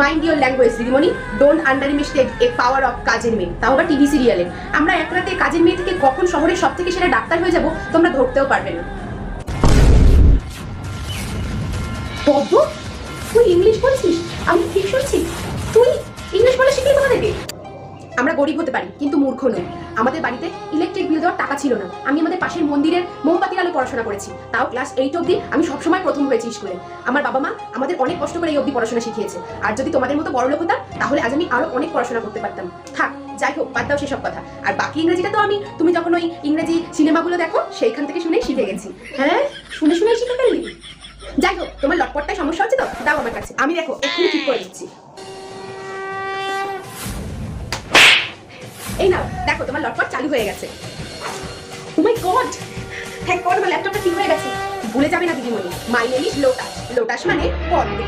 Mind your language দিদিমণি। Don't under mistake a power of কাজের মেয়ে তাও আবার টিভি সিরিয়ালে আমরা এক রাতে কাজের মেয়ে থেকে কখন শহরের সব থেকে সেটা ডাক্তার হয়ে যাব, তোমরা ধরতেও পারবে না। পদ্ম, তুই ইংলিশ বলছিস? আমি ঠিক শুনছি? তুই ইংলিশ বলে শিখলি তোমাদেরকে? আমরা গরিব হতে পারি, কিন্তু মূর্খ নই। আমাদের বাড়িতে ইলেকট্রিক বিল দেওয়ার টাকা ছিল না। আমি আমাদের পাশের মন্দিরের মোমবাতির আলো পড়াশোনা করেছি। তাও ক্লাস এইট অব্দি আমি সবসময় প্রথম হয়েছি স্কুলে। আমার বাবা মা আমাদের অনেক কষ্ট করে এই অব্দি পড়াশোনা শিখিয়েছে। আর যদি তোমাদের মতো বড় লোক হতাম, তাহলে আজ আমি আরও অনেক পড়াশোনা করতে পারতাম। থাক, যাই হোক, বাদ দাও সেসব কথা। আর বাকি ইংরেজিটা তো আমি, তুমি যখন ওই ইংরেজি সিনেমাগুলো দেখো, সেইখান থেকে শুনেই শিখে গেছি। হ্যাঁ? শুনে শুনেই শিখে ফেললি? যাই হোক, তোমার লটপটটায় সমস্যা হচ্ছে তো? দাও আমার কাছে। আমি দেখো, এক্ষুনি ঠিক করে দিচ্ছি। এই নাও, দেখো তোমার লটপট চালু হয়ে গেছে। Oh my god thank god আমার ল্যাপটপটা ঠিক হয়ে গেছে। ভুলে যাবে না দিদিমণি। My name is Lotus Lotus মানে পদ্ম